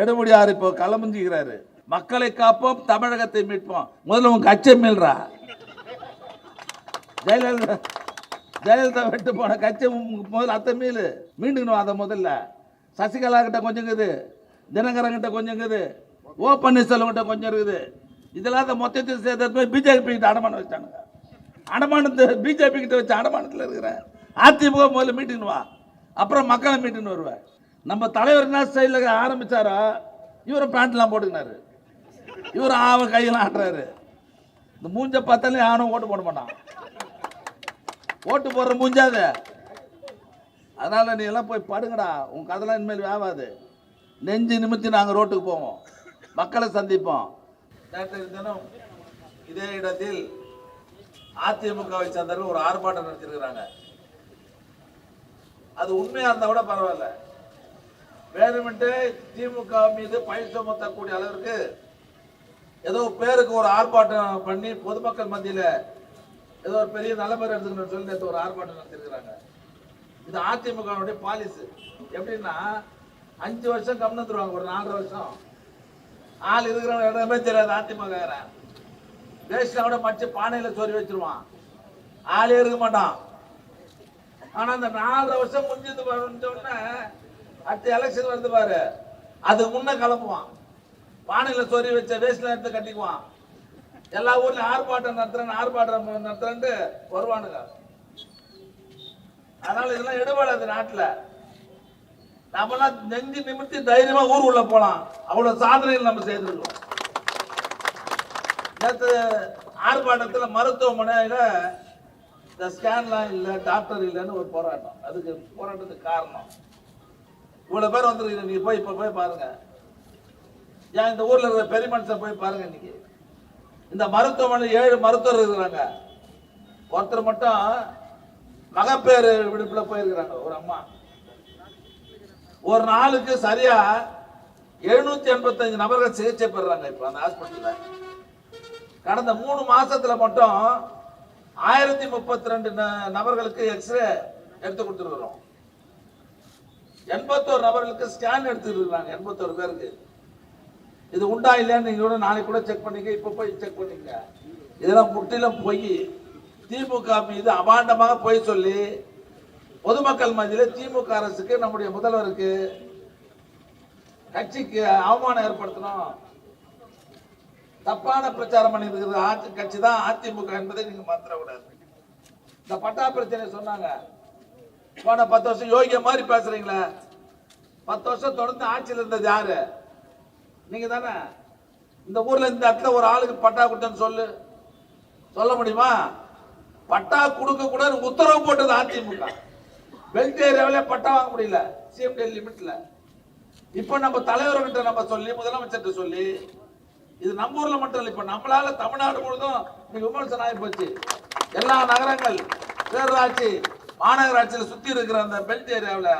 எடுமுடியார் இப்போ களமுஞ்சிக்கிறாரு மக்களை காப்போம் தமிழகத்தை மீட்போம். முதல்ல உங்க அச்சம் மீள்றா. ஜெயலலிதா ஜெயலலிதா விட்டு போன கட்சி முதல்ல அத்தை மீள். மீண்டுக்கணும் அதை முதல்ல. சசிகலா கிட்ட கொஞ்சம் இருக்குது. தினகரன் கிட்ட கொஞ்சம் இருக்குது. ஓ பன்னீர்செல்வம் கிட்ட கொஞ்சம் இருக்குது. இதெல்லாம் அந்த மொத்தத்தில் சேர்த்து போய் பிஜேபி கிட்ட அடமானம் வச்சானுங்க. அடமானத்தை பிஜேபி கிட்ட வச்சு அடமானத்தில் இருக்கிறேன். அதிமுக முதல்ல மீட்டிங் வா. அப்புறம் மக்களை மீட்டுன்னு வருவேன். நம்ம தலைவர் என்ன ஸ்டைலில் ஆரம்பிச்சாரோ? இவரும் பேண்ட்லாம் போட்டுக்கினாரு. இவர் ஆவ கையெல்லாம் ஆட்டுறாரு. இந்த மூஞ்ச பார்த்தாலே ஆணும் ஓட்டு போட மாட்டான். ஓட்டு போடுற மூஞ்சாத அதனால நீ எல்லாம் போய் படுங்கடா. உன் கதெல்லாம் இனிமேல் வேவாது. நெஞ்சு நிமித்தி நாங்கள் ரோட்டுக்கு போவோம். மக்களை சந்திப்போம். நேற்றைய தினம் இதே இடத்தில் அதிமுகவை சேர்ந்தவர்கள் ஒரு ஆர்ப்பாட்டம் நடத்திருக்கிறாங்க அது உண்மையாக இருந்தால் கூட பரவாயில்ல. வேணுமென்ட்டு திமுக மீது பயிர் சுமத்தக்கூடிய அளவிற்கு ஏதோ பேருக்கு ஒரு ஆர்ப்பாட்டம் பண்ணி பொதுமக்கள் மத்தியில் ஏதோ ஒரு பெரிய நல்ல பேர் எடுத்துக்கணும்னு சொல்லி நேற்று ஒரு ஆர்ப்பாட்டம் நடத்திருக்கிறாங்க. இது அதிமுகவுடைய பாலிசி எப்படின்னா அஞ்சு வருஷம் கம்னு தருவாங்க ஒரு நாலரை வருஷம். ஆள் இருக்கிற இடமே தெரியாது அதிமுக வேஸ்ட்ல கூட மச்சு பானையில் சொறி வச்சிருவான். ஆளே இருக்க மாட்டான். ஆனால் அந்த நாலரை வருஷம் முடிஞ்சது முடிஞ்ச உடனே அடுத்த எலெக்ஷன் வருது பாரு. அதுக்கு முன்ன கிளம்புவான். பானையில சொறி வச்ச வேஸ்ட்ல எடுத்து கட்டிக்குவான். எல்லா ஊர்லயும் ஆர்ப்பாட்டம் நடத்துறேன் ஆர்ப்பாட்டம் நடத்துறேன்ட்டு வருவானுங்க. அதனால இதெல்லாம் எடுபடாது நாட்டுல. நம்மளாம் நெஞ்சு நிமித்தி தைரியமா ஊர் உள்ள போலாம். அவ்வளவு சாதனைகள் நம்ம செய்திருக்கோம். நேற்று ஆர்ப்பாட்டத்துல மருத்துவமனையில இந்த ஸ்கேன்லாம் இல்லை டாக்டர் இல்லைன்னு ஒரு போராட்டம். அதுக்கு போராட்டத்துக்கு காரணம். இவ்வளோ பேர் வந்துருக்கீங்க நீங்கள் போய் இப்போ போய் பாருங்க. ஏன் இந்த ஊரில் இருக்கிற பெரிய மனுஷன் போய் பாருங்க இன்னைக்கு. இந்த மருத்துவமனை ஏழு மருத்துவர் இருக்கிறாங்க. ஒருத்தர் மட்டும் மகப்பேறு விடுப்பில் போயிருக்கிறாங்க ஒரு அம்மா. ஒரு நாளுக்கு சரியா எழுநூத்தி எண்பத்தஞ்சு நபர்கள் சிகிச்சை பெறுறாங்க இப்போ அந்த ஹாஸ்பிட்டலில் கடந்த மூணு மாசத்துல மட்டும் ஆயிரத்தி முப்பத்தி ரெண்டு நபர்களுக்கு எக்ஸ்ரே எடுத்து கொடுத்துருக்குறோம். எண்பத்தோரு நபர்களுக்கு ஸ்கேன் எடுத்துருக்காங்க எண்பத்தோரு பேருக்கு. இது உண்டா இல்லையான்னு நீங்க கூட நாளைக்கு கூட செக் பண்ணிக்க இப்போ போய் செக் பண்ணிக்க. இதெல்லாம் முற்றிலும் போய். திமுக மீது அபாண்டமாக போய் சொல்லி பொதுமக்கள் மத்தியில் திமுக அரசுக்கு நம்முடைய முதல்வருக்கு கட்சிக்கு அவமானம் ஏற்படுத்தணும். தப்பான பிரச்சாரம் பண்ணியிருக்கிறது ஆட்சி கட்சி தான் அதிமுக என்பதை நீங்க மறந்துடக்கூடாது. இந்த பட்டா பிரச்சனை சொன்னாங்க. போன பத்து வருஷம் யோகிய மாதிரி பேசுறீங்களே? பத்து வருஷம் தொடர்ந்து ஆட்சியில் இருந்தது யாரு? நீங்க தானே? இந்த ஊர்ல இந்த இடத்துல ஒரு ஆளுக்கு பட்டா கொடுத்தேன்னு சொல்லு. சொல்ல முடியுமா? பட்டா கொடுக்க கூட உத்தரவு போட்டது அதிமுக. பெல்ட் ஏரியாவில பட்டா வாங்க முடியல. சிஎம்டி லிமிட்ல இப்ப நம்ம தலைவர்கிட்ட நம்ம சொல்லி முதலமைச்சர்கிட்ட சொல்லி இது நம்ம ஊர்ல மட்டும் இல்லை இப்ப நம்மளால தமிழ்நாடு முழுதும் இன்னைக்கு விமர்சனம் ஆகி போச்சு. எல்லா நகரங்கள் பேரூராட்சி மாநகராட்சியில் சுத்தி இருக்கிற அந்த பெல்ட் ஏரியாவில்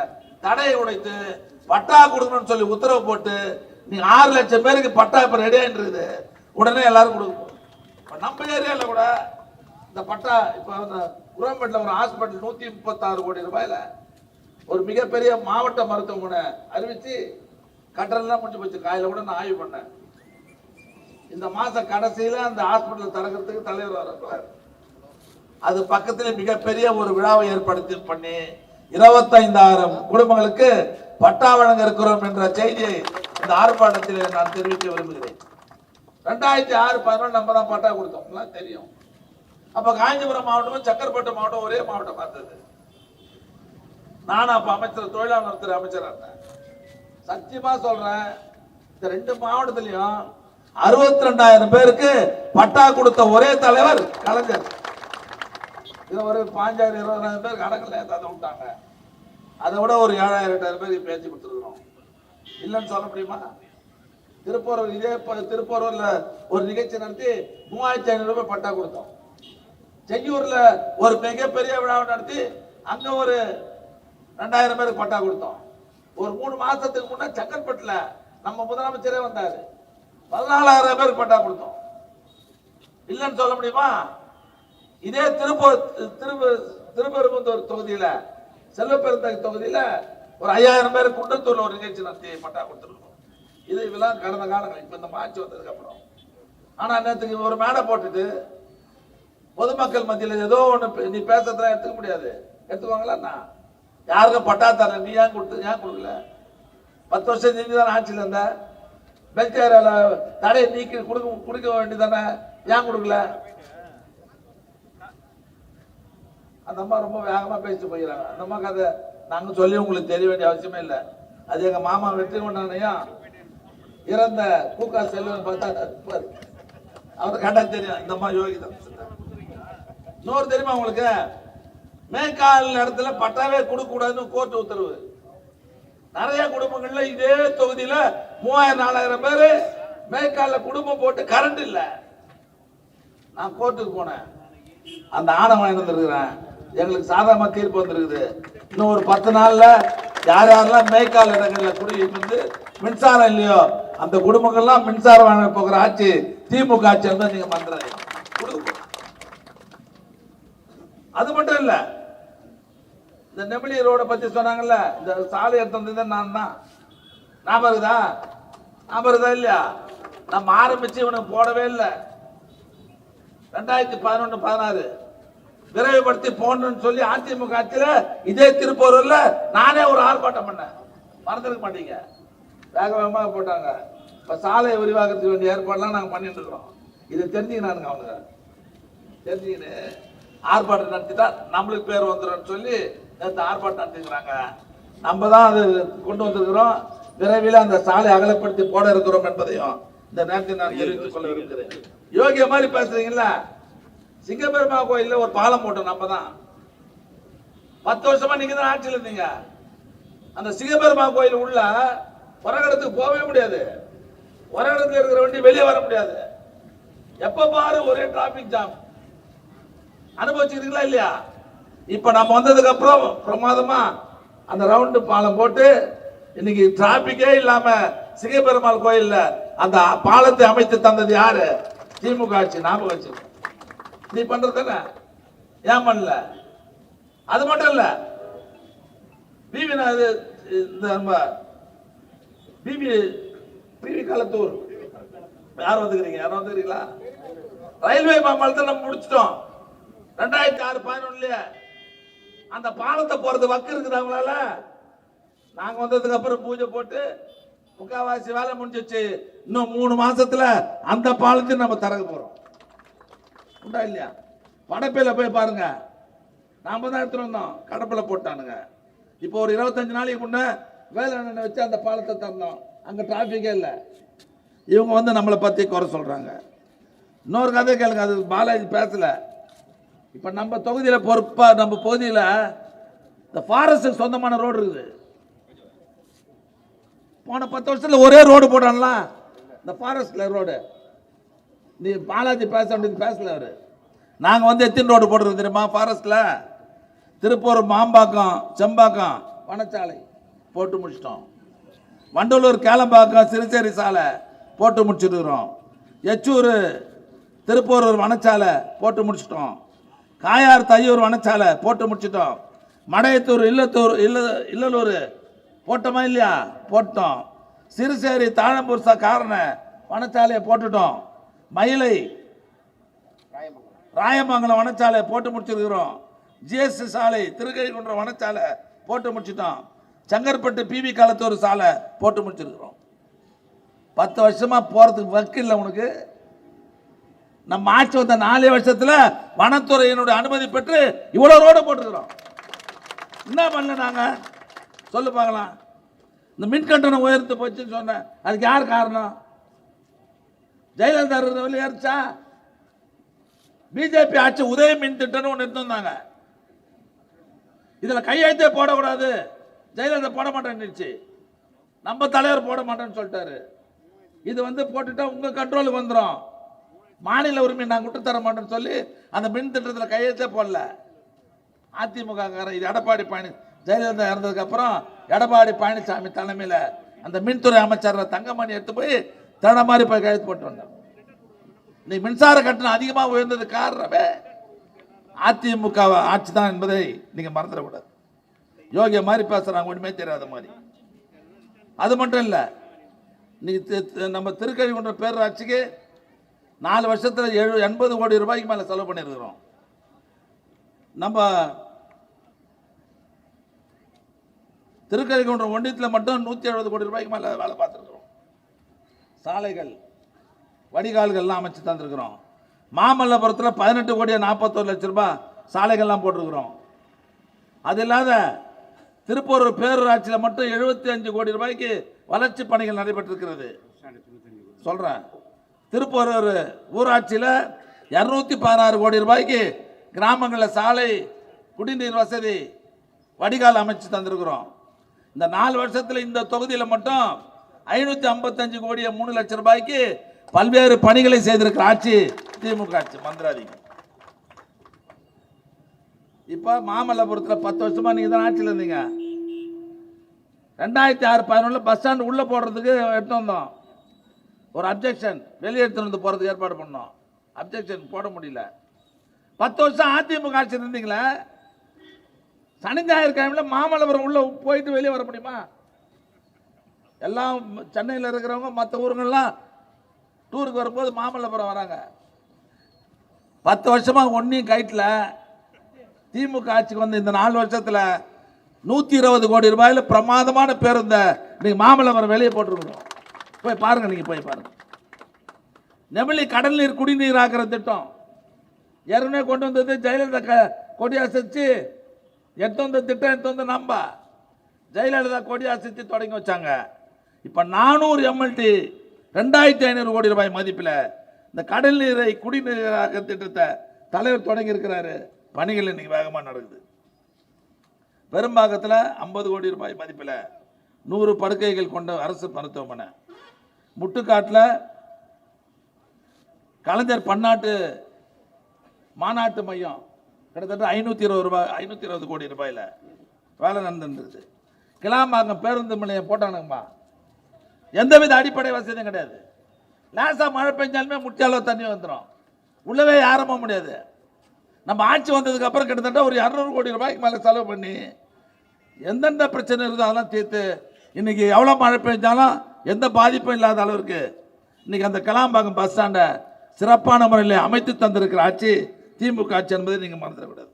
தடையை உடைத்து பட்டா கொடுக்கணும்னு சொல்லி உத்தரவு போட்டு நீ ஆறு லட்சம் பேருக்கு பட்டா இப்ப ரெடி இருக்குது உடனே எல்லாரும் கொடுக்கும் இப்போ நம்ம ஏரியாவில் கூட இந்த பட்டா இப்ப அந்த குரம்பேட்டில் ஒரு ஹாஸ்பிட்டல் நூத்தி முப்பத்தாறு கோடி ரூபாயில ஒரு மிகப்பெரிய மாவட்ட மருத்துவமனை அறிவிச்சு கட்டணம்லாம் முடிஞ்சு போச்சு. காலையில கூட நான் ஆய்வு பண்ணேன். இந்த மாச கடைசியில அந்த ஹாஸ்பிட்டல் திறக்கிறதுக்கு தலைவர் வரப்போறாரு அது பக்கத்தில் மிகப்பெரிய ஒரு விழாவை ஏற்படுத்தி பண்ணி இருபத்தைந்தாயிரம் குடும்பங்களுக்கு பட்டா வழங்க இருக்கிறோம் என்ற செய்தியை இந்த ஆர்ப்பாட்டத்தில் நான் தெரிவிக்க விரும்புகிறேன். ரெண்டாயிரத்தி ஆறு பதினொன்று நம்ம தான் பட்டா கொடுத்தோம். தெரியும். அப்ப காஞ்சிபுரம் மாவட்டமும் சக்கரப்பட்டு மாவட்டம் ஒரே மாவட்டம் இருந்தது நானும் அப்ப அமைச்சர் தொழிலாளர் துறை அமைச்சர் இருந்தேன். சத்தியமா சொல்றேன் இந்த ரெண்டு மாவட்டத்திலையும் அறுபத்தி ரெண்டாயிரம் பேருக்கு பட்டா கொடுத்த ஒரே தலைவர் கலைஞர். இது ஒரு பாஞ்சாயிரம் இருபதாயிரம் பேர் கணக்கில் அதை விட்டாங்க. அதை விட ஒரு ஏழாயிரம் எட்டாயிரம் பேர் பேச்சு கொடுத்துருக்குறோம். இல்லைன்னு சொல்ல முடியுமா? திருப்பூர் இதே ப- ஒரு நிகழ்ச்சி நடத்தி மூவாயிரத்தி ஐநூறு ரூபாய் பட்டா கொடுத்தோம். செய்யூர்ல ஒரு மிகப்பெரிய விழாவை நடத்தி அங்க ஒரு ரெண்டாயிரம் பேருக்கு பட்டா கொடுத்தோம். ஒரு மூணு மாசத்துக்கு முன்னே சக்கன்பட்டில் நம்ம முதலமைச்சரே வந்தாரு. பதினாலாயிரம் பேருக்கு பட்டா கொடுத்தோம். இல்லைன்னு சொல்ல முடியுமா? இதே திருப்பூர் திருப்ப திருப்பெரும்புத்தூர் தொகுதியில செல்வப்பெருந்தகை தொகுதியில ஒரு ஐயாயிரம் பேர் குண்டத்தூர்ல ஒரு நிகழ்ச்சி நடத்தி பட்டா கொடுத்துருக்கோம். இது இதெல்லாம் கடந்த காலங்கள் இப்ப இந்த மாற்றி வந்ததுக்கு அப்புறம். ஆனா நேற்றுக்கு ஒரு மேடை போட்டுட்டு பொதுமக்கள் மத்தியில் ஏதோ ஒன்று நீ பேசுறதுலாம் எடுத்துக்க முடியாது. எடுத்துக்குவாங்களா நான் யாருக்கும் பட்டா தரேன் நீ ஏன் கொடுத்து ஏன் கொடுக்கல? பத்து வருஷம் நீங்க தானே ஆட்சியில் இருந்த. பெல்கேரியால தடையை நீக்கி கொடுக்க கொடுக்க வேண்டியதானே ஏன் கொடுக்கல? அந்த அம்மா ரொம்ப வேகமாக பேசிட்டு போயிடறாங்க. அந்த அம்மா கதை நாங்கள் சொல்லி உங்களுக்கு தெரிய வேண்டிய அவசியமே இல்லை. அது எங்கள் மாமா வெற்றி கொண்டானையா இறந்த கூக்கா செல்வன் பார்த்தா அவர் அவருக்கு கண்டா தெரியும். இந்த அம்மா யோகி தான். இன்னொரு தெரியுமா உங்களுக்கு? மேற்கால் இடத்துல பட்டாவே கொடுக்க கூடாதுன்னு கோர்ட் உத்தரவு. நிறைய குடும்பங்கள்ல இதே தொகுதியில மூவாயிரம் நாலாயிரம் பேரு மேற்கால குடும்பம் போட்டு கரண்ட் இல்ல. நான் கோர்ட்டுக்கு போனேன். அந்த ஆணை வாங்கி வந்துருக்கிறேன் எங்களுக்கு சாதகமா தீர்ப்பு வந்திருக்குது. இன்னும் ஒரு பத்து நாளில் யார் யாரெல்லாம் மேய்க்கால் இடங்களில் குடியிருந்து மின்சாரம் இல்லையோ அந்த குடும்பங்கள்லாம் மின்சாரம் வாங்க போகிற ஆட்சி திமுக ஆட்சி இருந்தா நீங்கள் மந்திரம் அது மட்டும் இல்லை இந்த நெமிலி ரோட பற்றி சொன்னாங்கல்ல இந்த சாலை எடுத்து வந்தது நான் தான். ஞாபகம் இருக்குதா? ஞாபகம் இருக்குதா இல்லையா? நம்ம ஆரம்பித்து இவனுக்கு போடவே இல்லை. ரெண்டாயிரத்தி பதினொன்று பதினாறு. விரைவுபடுத்தி போடணும்னு சொல்லி அதிமுக ஆட்சியில இதே திருப்பூர்ல நானே ஒரு ஆர்ப்பாட்டம் பண்ணேன். மறந்துருக்க மாட்டீங்க. வேக வேகமாக போட்டாங்க. இப்போ சாலை விரிவாக்கத்துக்கு வேண்டிய ஏற்பாடுலாம் நாங்கள் பண்ணிட்டு இருக்கிறோம். இதை தெரிஞ்சுக்கினானுங்க அவங்க தெரிஞ்சுக்கின்னு ஆர்ப்பாட்டம் நடத்திட்டா நம்மளுக்கு பேர் வந்துடும் சொல்லி நேற்று ஆர்ப்பாட்டம் நடத்திக்கிறாங்க நம்ம தான் அது கொண்டு வந்திருக்கிறோம். விரைவில் அந்த சாலை அகலப்படுத்தி போட இருக்கிறோம் என்பதையும் இந்த நேரத்தில் நான் தெரிவித்துக் கொள்ள இருக்கிறேன் யோகிய மாதிரி பேசுறீங்களா சிங்கப்பெருமா கோயில்ல ஒரு பாலம் போட்டோம் நம்ம தான் பத்து வருஷமா நீங்க தான் ஆட்சியில் இருந்தீங்க. அந்த சிங்கப்பெருமா கோயில் உள்ள உரகடத்துக்கு போகவே முடியாது. உரகடத்துல இருக்கிற வண்டி வெளியே வர முடியாது. எப்ப பாரு ஒரே டிராபிக் ஜாம் அனுபவிச்சிருக்கீங்களா இல்லையா? இப்ப நம்ம வந்ததுக்கு அப்புறம் பிரமாதமா அந்த ரவுண்டு பாலம் போட்டு இன்னைக்கு டிராபிக்கே இல்லாம சிங்கப்பெருமாள் கோயில்ல அந்த பாலத்தை அமைத்து தந்தது யாரு? திமுக ஆட்சி ஞாபகம் வச்சிருக்கோம். நீ பண்றது தானே? ஏன் பண்ணல? அது மட்டும் இல்ல. பிவி இந்த நம்ம பிவி பிவி களத்தூர் யார் வந்துக்கிறீங்க? யாரும் வந்துக்கிறீங்களா? ரயில்வே மாமலத்தை நம்ம முடிச்சிட்டோம். ரெண்டாயிரத்தி ஆறு பதினொன்னுலயே அந்த பாலத்தை போறது வக்கு இருக்குது அவங்களால. நாங்க வந்ததுக்கு அப்புறம் பூஜை போட்டு முக்காவாசி வேலை முடிஞ்சிச்சு. இன்னும் மூணு மாசத்துல அந்த பாலத்தையும் நம்ம திறக்க போறோம். உண்டா இல்லையா? படப்பையில் போய் பாருங்க. நாம தான் எடுத்துட்டு வந்தோம். கடப்பில் போட்டானுங்க. இப்போ ஒரு இருபத்தஞ்சு நாளைக்கு முன்னே வேலை வச்சு அந்த பாலத்தை திறந்தோம் அங்கே டிராஃபிக்கே இல்லை. இவங்க வந்து நம்மளை பற்றி குறை சொல்கிறாங்க இன்னொரு கதை கேளுங்க. அது பாலாஜி பேசல. இப்போ நம்ம தொகுதியில் பொறுப்பாக நம்ம பகுதியில் இந்த ஃபாரஸ்ட்டுக்கு சொந்தமான ரோடு இருக்குது. போன பத்து வருஷத்தில் ஒரே ரோடு போட்டான்ல இந்த ஃபாரஸ்ட்ல ரோடு நீ பாலாஜி பேச வேண்டியது பேசல அவர். நாங்கள் வந்து எத்தின் ரோடு போடுறது தெரியுமா? ஃபாரஸ்ட்டில் திருப்பூர் மாம்பாக்கம் செம்பாக்கம் வனச்சாலை போட்டு முடிச்சிட்டோம். வண்டலூர் கேளம்பாக்கம் சிறுசேரி சாலை போட்டு முடிச்சிருக்கிறோம். எச்சூர் திருப்பூரூர் வனச்சாலை போட்டு முடிச்சிட்டோம். காயார் தையூர் வனச்சாலை போட்டு முடிச்சிட்டோம். மடையத்தூர் இல்லத்தூர் இல்ல இல்லலூர் போட்டோமா இல்லையா? போட்டோம். சிறுசேரி தாழம்பூர் ச காரண வனச்சாலையை போட்டுட்டோம். மயிலை ராயமங்கலம் வனச்சாலை போட்டு முடிச்சிருக்கிறோம். ஜிஎஸ்டி சாலை திருக்கழிக்குன்றம் வனச்சாலை போட்டு முடிச்சிட்டோம். செங்கற்பட்டு பிவி களத்தூர் சாலை போட்டு முடிச்சிருக்கிறோம். பத்து வருஷமாக போகிறதுக்கு வக்கு இல்லை உனக்கு. நம்ம ஆட்சி வந்த நாலே வருஷத்தில் வனத்துறையினுடைய அனுமதி பெற்று இவ்வளோ ரோடு போட்டுருக்குறோம். என்ன பண்ணல நாங்கள் சொல்லு பார்க்கலாம். இந்த மின் கட்டணம் உயர்த்து போச்சுன்னு சொன்னேன். அதுக்கு யார் காரணம்? ஜெயலலிதா இருந்த வெளியே ஏறிச்சா பிஜேபி ஆட்சி உதய மின் திட்டம்னு ஒன்று இருந்தாங்க இதில் கையெழுத்தே போடக்கூடாது. ஜெயலலிதா போட மாட்டேன்னுச்சு. நம்ம தலைவர் போட மாட்டேன்னு சொல்லிட்டாரு. இது வந்து போட்டுட்டா உங்கள் கண்ட்ரோலுக்கு வந்துடும் மாநில உரிமை நான் விட்டு தர மாட்டேன்னு சொல்லி அந்த மின் திட்டத்தில் கையெழுத்தே போடல. அதிமுக இது எடப்பாடி பழனி ஜெயலலிதா இறந்ததுக்கப்புறம் எடப்பாடி பழனிசாமி தலைமையில் அந்த மின்துறை அமைச்சர் தங்கமணி எடுத்து போய் தடமாறி மாதிரி போய் கையெழுத்து போட்டு வந்தார் நீ மின்சார கட்டணம் அதிகமாக உயர்ந்தது காரணமே அதிமுக ஆட்சி தான் என்பதை நீங்கள் மறந்துடக்கூடாது. யோகிய மாதிரி பேசுகிறாங்க ஒன்றுமே தெரியாத மாதிரி. அது மட்டும் இல்லை இன்னைக்கு நம்ம திருக்கழிகுன்ற பேரூராட்சிக்கு நாலு வருஷத்தில் எழு எண்பது கோடி ரூபாய்க்கு மேலே செலவு பண்ணியிருக்கிறோம். நம்ம திருக்கழிகுன்றம் ஒன்றியத்தில் மட்டும் நூற்றி எழுபது கோடி ரூபாய்க்கு மேலே வேலை பார்த்துருக்குறோம். சாலைகள் வடிகால்கள்லாம் அமைச்சு தந்திருக்கிறோம். மாமல்லபுரத்தில் பதினெட்டு கோடியே நாற்பத்தோரு லட்ச ரூபாய் சாலைகள்லாம் போட்டிருக்கிறோம். அது இல்லாத திருப்பூர் பேரூராட்சியில் மட்டும் எழுபத்தி அஞ்சு கோடி ரூபாய்க்கு வளர்ச்சி பணிகள் நடைபெற்றிருக்கிறது. சொல்கிறேன் திருப்பூர் ஊராட்சியில் இரநூத்தி பதினாறு கோடி ரூபாய்க்கு கிராமங்களில் சாலை குடிநீர் வசதி வடிகால் அமைச்சு தந்திருக்கிறோம். இந்த நாலு வருஷத்தில் இந்த தொகுதியில் மட்டும் ஐநூற்றி ஐம்பத்தஞ்சு கோடியை மூணு லட்சம் ரூபாய்க்கு பல்வேறு பணிகளை செய்திருக்கிற ஆட்சி திமுக ஆட்சி மந்திராதிகம். இப்போ மாமல்லபுரத்தில் பத்து வருஷமா நீங்கள் தான் ஆட்சியில் இருந்தீங்க. ரெண்டாயிரத்தி ஆறு பதினொன்றில் பஸ் ஸ்டாண்ட் உள்ளே போடுறதுக்கு எடுத்து வந்தோம். ஒரு அப்ஜெக்ஷன் வெளியே எடுத்துகிட்டு வந்து போகிறதுக்கு ஏற்பாடு பண்ணோம். அப்ஜெக்ஷன் போட முடியல. பத்து வருஷம் அதிமுக ஆட்சி இருந்தீங்களே? சனி ஞாயிற்றுக்கிழமையில் மாமல்லபுரம் உள்ளே போயிட்டு வெளியே வர முடியுமா? எல்லாம் சென்னையில் இருக்கிறவங்க மற்ற ஊருங்கள்லாம் டூருக்கு வரும்போது மாமல்லபுரம் வராங்க. பத்து வருஷமாக ஒன்றையும் கைட்டில் திமுக ஆட்சிக்கு வந்து இந்த நாலு வருஷத்தில் நூற்றி இருபது கோடி ரூபாயில் பிரமாதமான பேருந்தை நீங்கள் மாமல்லபுரம் வெளியே போட்டிருக்கணும் போய் பாருங்கள் நீங்கள் போய் பாருங்கள் நெமிலி கடல் நீர் குடிநீர் ஆக்கிற திட்டம். ஏற்கனவே கொண்டு வந்தது ஜெயலலிதா க கொடி அசைச்சு எடுத்து வந்த திட்டம் எடுத்து வந்த நம்ப. ஜெயலலிதா கொடி அசைச்சு தொடங்கி வச்சாங்க. இப்போ நானூறு எம்எல்டி ரெண்டாயிரத்தி ஐநூறு கோடி ரூபாய் மதிப்பில் இந்த கடல் நீரை குடிநீராக திட்டத்தை தலைவர் தொடங்கி இருக்கிறாரு பணிகள் இன்னைக்கு வேகமாக நடக்குது. பெரும்பாக்கத்தில் ஐம்பது கோடி ரூபாய் மதிப்பில் நூறு படுக்கைகள் கொண்ட அரசு மருத்துவமனை. முட்டுக்காட்டில் கலைஞர் பன்னாட்டு மாநாட்டு மையம் கிட்டத்தட்ட ஐநூற்றி இருபது ரூபாய் ஐநூற்றி இருபது கோடி ரூபாயில் வேலை நடந்துருந்துருது கிளாம்பாக்கம் பேருந்து நிலையம் போட்டானுங்கம்மா. எந்தவித அடிப்படை வசதியும் கிடையாது. லேசாக மழை பெஞ்சாலுமே முட்டியாலோ தண்ணி வந்துடும் உள்ளவே யாரும் போக முடியாது. நம்ம ஆட்சி வந்ததுக்கு அப்புறம் கிட்டத்தட்ட ஒரு இரநூறு கோடி ரூபாய்க்கு மேலே செலவு பண்ணி எந்தெந்த பிரச்சனை இருந்தோ அதெல்லாம் தீர்த்து இன்னைக்கு எவ்வளோ மழை பெஞ்சாலும் எந்த பாதிப்பும் இல்லாத அளவிற்கு இன்றைக்கி அந்த கலாம்பாக்கம் பஸ் ஸ்டாண்டை சிறப்பான முறையில் அமைத்து தந்திருக்கிற ஆட்சி திமுக ஆட்சி என்பதை நீங்கள் மறந்துடக்கூடாது.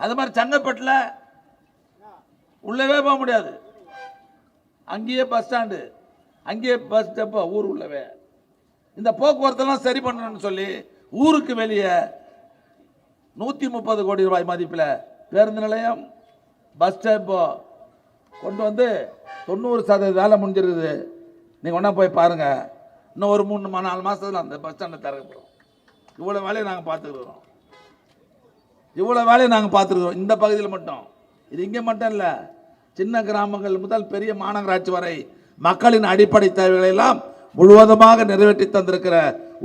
அது மாதிரி செங்கல்பட்டில் உள்ளவே போக முடியாது. அங்கேயே பஸ் ஸ்டாண்டு அங்கேயே பஸ் டெப்போ ஊர் உள்ளவே. இந்த போக்குவரத்தெல்லாம் சரி பண்ணணும்னு சொல்லி ஊருக்கு வெளியே நூற்றி முப்பது கோடி ரூபாய் மதிப்பில் பேருந்து நிலையம் பஸ் ஸ்டாப்போ கொண்டு வந்து தொண்ணூறு சதவீத வேலை முடிஞ்சிருக்குது. நீங்கள் ஒன்றா போய் பாருங்கள் இன்னும் ஒரு மூணு மா- நாலு மாதத்தில் அந்த பஸ் ஸ்டாண்டை திறக்கப்படும் இவ்வளோ வேலையை நாங்கள் பார்த்துக்கிறோம் இவ்வளோ வேலையை நாங்கள் பார்த்துருக்குறோம் இந்த பகுதியில் மட்டும். இது இங்கே மட்டும் இல்லை. சின்ன கிராமங்கள் முதல் பெரிய மாநகராட்சி வரை மக்களின் அடிப்படை தேவைகளை எல்லாம் முழுவதுமாக நிறைவேற்றி தந்திருக்கிற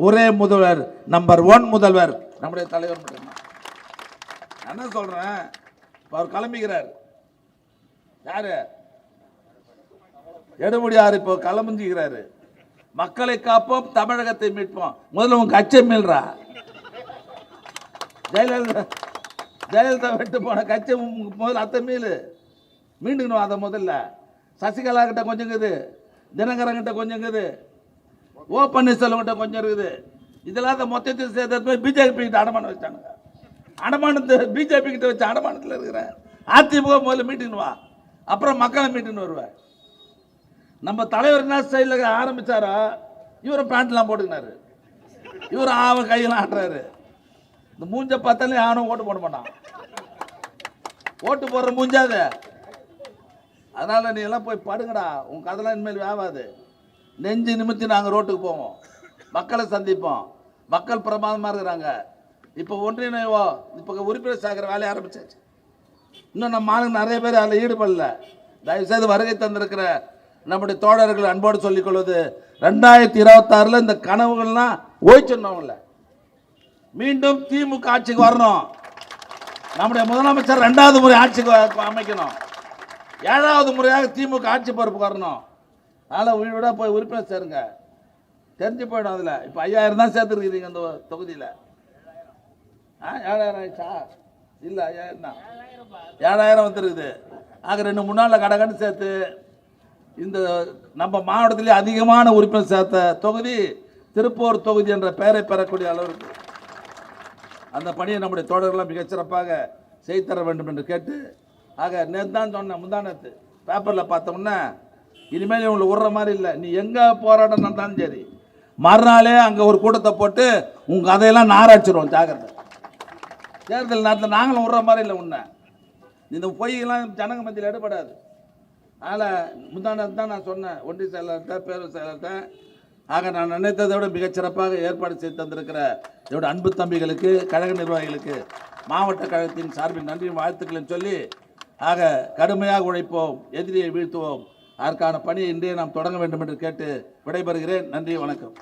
ஒரே முதல்வர் நம்பர் ஒன் முதல்வர் நம்முடைய தலைவர் மட்டும்தான் என்ன சொல்றேன்? அவர் கிளம்புகிறார் யாரு? எடுமுடியார் இப்போ கிளம்பிஞ்சுக்கிறாரு. மக்களை காப்போம் தமிழகத்தை மீட்போம். முதல்ல உங்க கச்சை மீள்றா. ஜெயலலிதா ஜெயலலிதா விட்டு போன கட்சி முதல் முதல்ல அத்தை மீளு. மீண்டுக்கணும் அதை முதல்ல. சசிகலா கிட்ட கொஞ்சம் இருக்குது தினகரன் கிட்ட கொஞ்சம் இருக்குது ஓ பன்னீர்செல்வம் கிட்ட கொஞ்சம் இருக்குது. இதெல்லாம் அந்த மொத்தத்தில் சேர்த்து போய் பிஜேபி கிட்ட அடமானம் வச்சானுங்க. அடமானத்தை பிஜேபி கிட்ட வச்சு அடமானத்தில் இருக்கிறேன் அதிமுக முதல்ல மீட்டிங் வா. அப்புறம் மக்களை மீட்டிங் வருவேன் நம்ம தலைவர் என்ன ஸ்டைலில் ஆரம்பிச்சாரோ? இவரும் பேண்ட்லாம் போட்டுக்கினாரு. இவர் ஆவ கையெல்லாம் ஆட்டுறாரு. இந்த மூஞ்ச பார்த்தாலே யாரும் ஓட்டு போட மாட்டான். ஓட்டு போடுற மூஞ்சாத அதனால் நீ எல்லாம் போய் படுங்கடா. உன் கதெல்லாம் இனிமேல் வேவாது. நெஞ்சு நிமித்தி நாங்கள் ரோட்டுக்கு போவோம். மக்களை சந்திப்போம். மக்கள் பிரமாதமாக இருக்கிறாங்க. இப்போ ஒன்றிணைவோ இப்போ உறுப்பினர் சேர்க்கிற வேலையை ஆரம்பிச்சாச்சு. இன்னும் நம்ம ஆளுங்க நிறைய பேர் அதில் ஈடுபடல. தயவுசெய்து வருகை தந்திருக்கிற நம்முடைய தோழர்கள் அன்போடு சொல்லிக் கொள்வது ரெண்டாயிரத்தி இருபத்தாறில் இந்த கனவுகள்லாம் ஓய்ச்சிடணும்ல மீண்டும் திமுக ஆட்சிக்கு வரணும். நம்முடைய முதலமைச்சர் ரெண்டாவது முறை ஆட்சிக்கு அமைக்கணும். ஏழாவது முறையாக திமுக ஆட்சி பொறுப்புக்கு வரணும். அதனால் வீடு வீடாக போய் உறுப்பினர் சேருங்க. தெரிஞ்சு போயிடும் அதில். இப்போ ஐயாயிரம் தான் சேர்த்துருக்கிறீங்க அந்த தொகுதியில். ஆ ஏழாயிரம் ஆயிடுச்சா? இல்லை ஐயாயிரம் தான். ஏழாயிரம் வந்துருக்குது. ஆக ரெண்டு மூணு நாளில் கடை சேர்த்து இந்த நம்ம மாவட்டத்திலே அதிகமான உறுப்பினர் சேர்த்த தொகுதி திருப்பூர் தொகுதி என்ற பெயரை பெறக்கூடிய அளவிற்கு அந்த பணியை நம்முடைய தோழர்கள்லாம் மிகச்சிறப்பாக செய்து தர வேண்டும் என்று கேட்டு ஆக நேற்று தான் சொன்னேன் முந்தானத்து பேப்பரில் பார்த்தோம்னா இனிமேல் இவங்களை விடுற மாதிரி இல்லை. நீ எங்கே போராட்டம் நடந்தாலும் சரி மறுநாளே அங்கே ஒரு கூட்டத்தை போட்டு உங்கள் கதையெல்லாம் நாராய்ச்சிடுவோம் ஜாகிரதை தேர்தல் நேரத்தில் நாங்களும் விடுற மாதிரி இல்லை உன்னை. இந்த பொய்யெல்லாம் ஜனங்க மத்தியில் எடுபடாது. அதனால் முந்தானது தான் நான் சொன்னேன் ஒன்றிய செயலர்கிட்ட பேரவை செயலர்கிட்ட ஆக நான் நினைத்ததை விட மிகச்சிறப்பாக ஏற்பாடு செய்து தந்திருக்கிற என்னோட அன்பு தம்பிகளுக்கு கழக நிர்வாகிகளுக்கு மாவட்ட கழகத்தின் சார்பில் நன்றியும் வாழ்த்துக்கள்னு சொல்லி ஆக கடுமையாக உழைப்போம் எதிரியை வீழ்த்துவோம். அதற்கான பணியை இன்றைய நாம் தொடங்க வேண்டும் என்று கேட்டு விடைபெறுகிறேன். நன்றி வணக்கம்.